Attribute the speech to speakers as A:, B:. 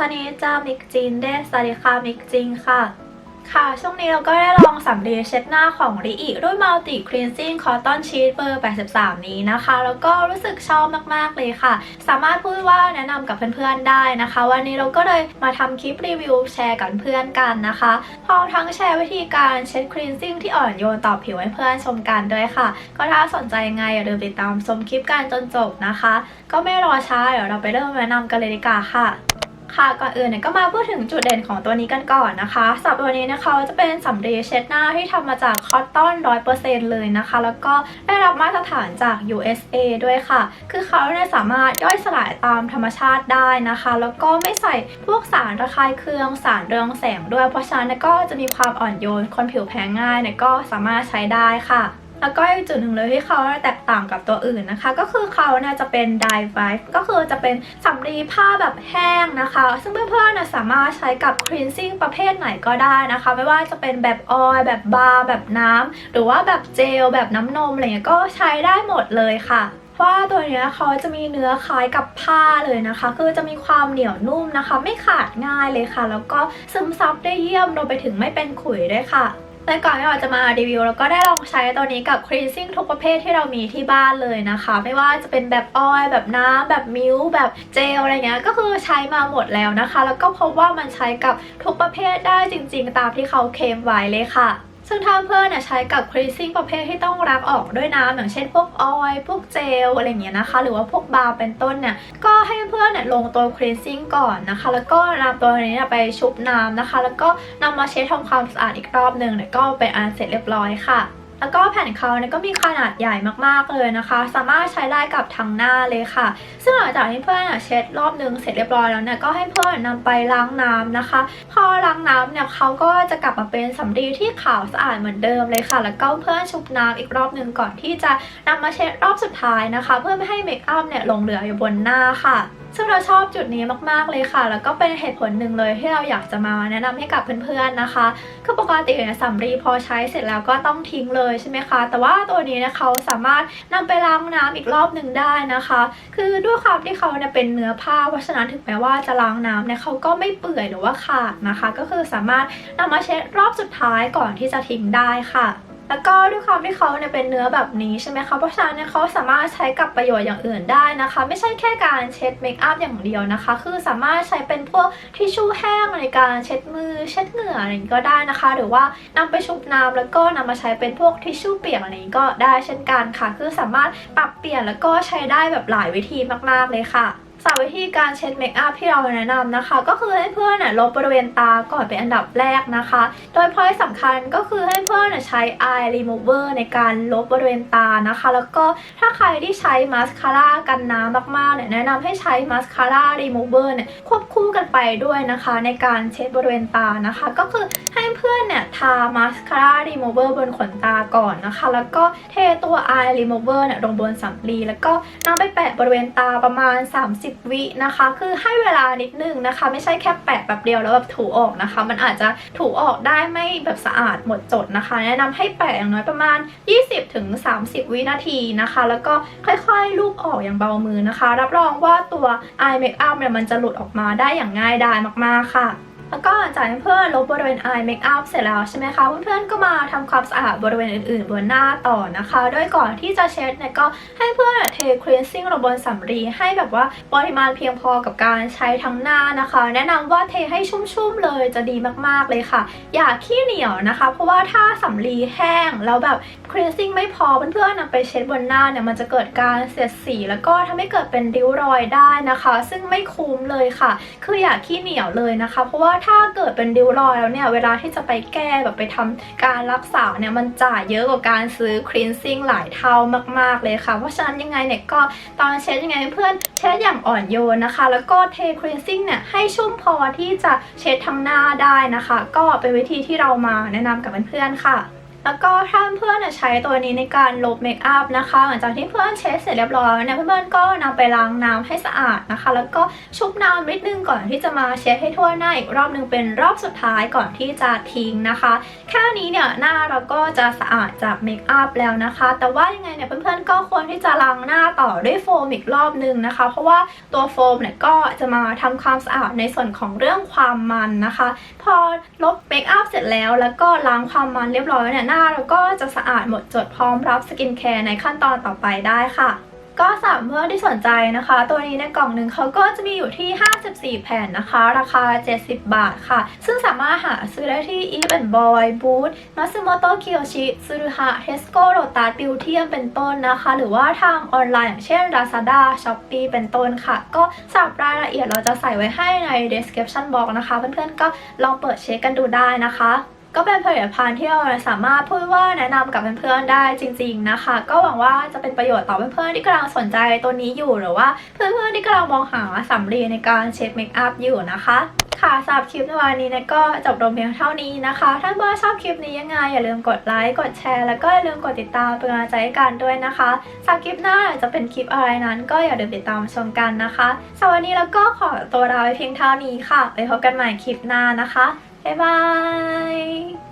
A: คณิจามิกจินเดสวัสดีค่ะมิกจินค่ะ ค่ะ ช่วงนี้เราก็ได้ลองสำลีเช็ดหน้าของริอิด้วยมัลติคลีนซิ่งคอตตอนชีสเบอร์ 83 นี้นะคะ แล้วก็รู้สึกชอบมาก ๆ เลยค่ะ สามารถพูดว่าแนะนำกับเพื่อน ๆ ได้นะคะ วันนี้เราก็เลยมาทำคลิปรีวิวแชร์กับเพื่อนกันนะคะ พร้อมทั้งแชร์วิธีการเช็ดคลีนซิ่งที่อ่อนโยนต่อผิวให้เพื่อนชมกันด้วยค่ะ ก็ถ้าสนใจยังไงอย่าลืมติดตามชมคลิปกันจนจบนะคะ ก็ไม่รอช้าเดี๋ยวเราไปเริ่มแนะนำกันเลยดีกว่าค่ะ ค่ะก่อนอื่นเนี่ยก็มาพูดถึงจุดเด่นของตัวนี้กันก่อนนะคะสำหรับตัวนี้นะคะจะเป็นสำลีเช็ดหน้าที่ทำมาจากคอตตอน100%เปอร์เซ็นต์เลยนะคะ แล้วก็ได้รับมาตรฐานจาก USA ด้วยค่ะ คือเขาเนี่ยสามารถย่อยสลายตามธรรมชาติได้นะคะ แล้วก็ไม่ใส่พวกสารระคายเคืองสารเรืองแสงด้วย เพราะฉะนั้นก็จะมีความอ่อนโยนคนผิวแพ้ง่ายเนี่ยก็สามารถใช้ได้ค่ะ แล้วก็อีกจุดหนึ่งเลยที่เขาแตกต่างกับตัวอื่นนะคะ ก็คือเขาเนี่ยจะเป็น dye vibe ก็คือจะเป็นสำลีผ้าแบบแห้งนะคะ ซึ่งเพื่อนๆนะสามารถใช้กับ cleansing ประเภทไหนก็ได้นะคะ ไม่ว่าจะเป็นแบบออยล์แบบบาร์แบบน้ำหรือว่าแบบเจลแบบน้ำนมอะไรเงี้ยก็ใช้ได้หมดเลยค่ะเพราะว่าตัวเนี้ยเขาจะมีเนื้อคล้ายกับผ้าเลยนะคะ คือจะมีความเหนียวนุ่มนะคะ ไม่ขาดง่ายเลยค่ะ แล้วก็ซึมซับได้เยี่ยมรวมไปถึงไม่เป็นขุยด้วยค่ะ แต่ก่อนที่เราจะมารีวิวเราก็ได้ลองใช้ตัวนี้กับครีนซิ่งทุกประเภทที่เรามีที่บ้านเลยนะคะ ไม่ว่าจะเป็นแบบออยแบบน้ำแบบมิลค์แบบเจลอะไรเงี้ยก็คือใช้มาหมดแล้วนะคะ แล้วก็พบว่ามันใช้กับทุกประเภทได้จริง ๆ ตามที่เขาเคลมไว้เลยค่ะ ซึ่งทางเพื่อนเนี่ยใช้กับครีซซิ่งประเภทที่ต้องล้างออกด้วยน้ำอย่างเช่นพวกออยล์พวกเจลอะไรเงี้ยนะคะ หรือว่าพวกบาร์เป็นต้นเนี่ยก็ให้เพื่อนเนี่ยลงตัวครีซซิ่งก่อนนะคะ แล้วก็นำตัวนี้นไปชุบน้ำนะคะ แล้วก็นำมาเช็ดทำความสะอาดอีกรอบหนึ่งเนี่ยก็เป็นอันเสร็จเรียบร้อยค่ะ แล้วก็แผ่นเขาเนี่ยก็มีขนาดใหญ่มากๆเลยนะคะ สามารถใช้ได้กับทั้งหน้าเลยค่ะ ซึ่งหลังจากที่เพื่อนเช็ดรอบนึงเสร็จเรียบร้อยแล้วเนี่ยก็ให้เพื่อนนำไปล้างน้ำนะคะ พอล้างน้ำเนี่ยเขาก็จะกลับมาเป็นสำลีที่ขาวสะอาดเหมือนเดิมเลยค่ะ แล้วก็เพื่อนชุบน้ำอีกรอบหนึ่งก่อนที่จะนำมาเช็ดรอบสุดท้ายนะคะ เพื่อไม่ให้เมคอัพเนี่ยหลงเหลืออยู่บนหน้าค่ะซึ่งเราชอบจุดนี้มากๆเลยค่ะ แล้วก็เป็นเหตุผลหนึ่งเลยที่เราอยากจะมาแนะนำให้กับเพื่อนๆนะคะคือปกติเนี่ยสำลีพอใช้เสร็จแล้วก็ต้องทิ้งเลยใช่ไหมคะ แต่ว่าตัวนี้เนี่ยเขาสามารถนำไปล้างน้ำอีกรอบหนึ่งได้นะคะ คือด้วยความที่เขาเนี่ยเป็นเนื้อผ้า เพราะฉะนั้นถึงแม้ว่าจะล้างน้ำเนี่ยเขาก็ไม่เปื่อยหรือว่าขาดนะคะ ก็คือสามารถนำมาเช็ดรอบสุดท้ายก่อนที่จะทิ้งได้ค่ะ แล้วก็ด้วยความที่เขาเนี่ยเป็นเนื้อแบบนี้ใช่ไหมคะ เพราะฉะนั้นเนี่ยเขาสามารถใช้กับประโยชน์อย่างอื่นได้นะคะ ไม่ใช่แค่การเช็ดเมคอัพอย่างเดียวนะคะ คือสามารถใช้เป็นพวกทิชชู่แห้งในการเช็ดมือ เช็ดเหงื่ออะไรอย่างนี้ก็ได้นะคะ หรือว่านำไปชุบน้ำแล้วก็นำมาใช้เป็นพวกทิชชู่เปียกอะไรอย่างนี้ก็ได้เช่นกันค่ะ คือสามารถปรับเปลี่ยนแล้วก็ใช้ได้แบบหลายวิธีมากๆเลยค่ะ สาวิธีการเช็ดเมคอัพที่เราแนะนำนะคะ ก็คือให้เพื่อนน่ะลบบริเวณตาก่อนเป็นอันดับแรกนะคะ โดยพอยสำคัญก็คือให้เพื่อนน่ะใช้ eye remover ในการลบบริเวณตานะคะ แล้วก็ถ้าใครที่ใช้มาสคาร่ากันน้ำมากๆเนี่ยแนะนำให้ใช้มาสคาร่า remover เนี่ยควบคู่กันไปด้วยนะคะ ในการเช็ดบริเวณตานะคะ ก็คือใเพื่อนเนี่ยทามาสคาร่า remover บนขนตาก่อนนะคะ แล้วก็เทตัว eye remover เนี่ยลงบนสำลีแล้วก็นำไปแปะบริเวณตาประมาณ 30 วินะคะ คือให้เวลานิดนึงนะคะ ไม่ใช่แค่แปะแบบเดียวแล้วแบบถูออกนะคะ มันอาจจะถูออกได้ไม่แบบสะอาดหมดจดนะคะ แนะนำให้แปะอย่างน้อยประมาณ 20-30 วินาทีนะคะ แล้วก็ค่อยๆลูบออกอย่างเบามือนะคะ รับรองว่าตัว eye makeup เนี่ยมันจะหลุดออกมาได้อย่างง่ายดายมากๆค่ะ แล้วก็จากที่เพื่อนลบบริเวณ eye makeup เสร็จแล้วใช่ไหมคะเพื่อนๆก็มาทำความสะอาดบริเวณอื่นๆ บนหน้าต่อนะคะ โดยก่อนที่จะเช็ดเนี่ยก็ให้เพื่อนเท cleansing ลงบนสำลีให้แบบว่าปริมาณเพียงพอกับการใช้ทั้งหน้านะคะ แนะนำว่าเทให้ชุ่มๆเลยจะดีมากๆเลยค่ะ อย่าขี้เหนียวนะคะ เพราะว่าถ้าสำลีแห้งแล้วแบบ cleansing ไม่พอเพื่อนๆนำไปเช็ดบนหน้าเนี่ยมันจะเกิดการเสียดสี แล้วก็ทำให้เกิดเป็นริ้วรอยได้นะคะ ซึ่งไม่คุ้มเลยค่ะ คืออย่าขี้เหนียวเลยนะคะ เพราะว่าถ้าเกิดเป็นริ้วรอยแล้วเนี่ย เวลาที่จะไปแก้แบบไปทำการรักษาเนี่ยมันจ่ายเยอะกว่าการซื้อครีนซิ่งหลายเท่ามาก ๆ เลยค่ะ เพราะฉะนั้นยังไงเนี่ยก็ตอนเช็ดยังไงเพื่อนเช็ดอย่างอ่อนโยนนะคะ แล้วก็เทครีนซิ่งเนี่ยให้ชุ่มพอที่จะเช็ดทั้งหน้าได้นะคะ ก็เป็นวิธีที่เรามาแนะนำกับเพื่อนๆค่ะ แล้วก็ถ้าเพื่อนใช้ตัวนี้ในการลบเมคอัพนะคะ หลังจากที่เพื่อนเช็ดเสร็จเรียบร้อยเนี่ยเพื่อนๆก็นำไปล้างน้ำให้สะอาดนะคะ แล้วก็ชุบน้ำนิดนึงก่อนที่จะมาเช็ดให้ทั่วหน้าอีกรอบนึงเป็นรอบสุดท้ายก่อนที่จะทิ้งนะคะ แค่นี้เนี่ยหน้าเราก็จะสะอาดจากเมคอัพแล้วนะคะ แต่ว่ายังไงเนี่ยเพื่อนๆก็ควรที่จะล้างหน้าต่อด้วยโฟมอีกรอบนึงนะคะ เพราะว่าตัวโฟมเนี่ยก็จะมาทำความสะอาดในส่วนของเรื่องความมันนะคะ พอลบเมคอัพเสร็จแล้วแล้วก็ล้างความมันเรียบร้อยเนี่ยหน้าเราก็จะสะอาดหมดจดพร้อมรับสกินแคร์ในขั้นตอนต่อไปได้ค่ะ ก็สามเพื่อนที่สนใจนะคะ ตัวนี้ในกล่องหนึ่งเขาก็จะมีอยู่ที่ 54 แผ่นนะคะ ราคา 70 บาทค่ะ ซึ่งสามารถหาซื้อได้ที่ Even Boy Boot Matsumoto Kiyoshi Tsuruha Tesco Lotus Beauty เป็นต้นนะคะ หรือว่าทางออนไลน์อย่างเช่น Lazada Shopee เป็นต้นค่ะ ก็สำหรับรายละเอียดเราจะใส่ไว้ให้ใน description box นะคะ เพื่อนๆก็ลองเปิดเช็คกันดูได้นะคะ ก็เป็นผลิตภัณฑ์ที่เราสามารถพูดว่าแนะนำกับเพื่อนๆได้จริง ๆนะคะ ก็หวังว่าจะเป็นประโยชน์ต่อเพื่อนๆที่กำลังสนใจตัวนี้อยู่หรือว่าเพื่อนๆที่กำลังมองหาสำลีในการเช็ดเมคอัพอยู่นะคะค่ะสำหรับคลิปในวันนี้นะก็จบลงเพียงเท่านี้นะคะ ถ้าเพื่อนชอบคลิปนี้ยังไง อย่าลืมกดไลค์กดแชร์ แล้วก็อย่าลืมกดติดตามเป็นกำลังใจให้กันด้วยนะคะสำหรับคลิปหน้าจะเป็นคลิปอะไรนั้น ก็อย่าลืมติดตามชมกันนะคะสำหรับวันนี้แล้วก็ขอตัวลาไปเพียงเท่านี้ค่ะ ไปพบกันใหม่คลิปหน้านะคะ บ๊ายบาย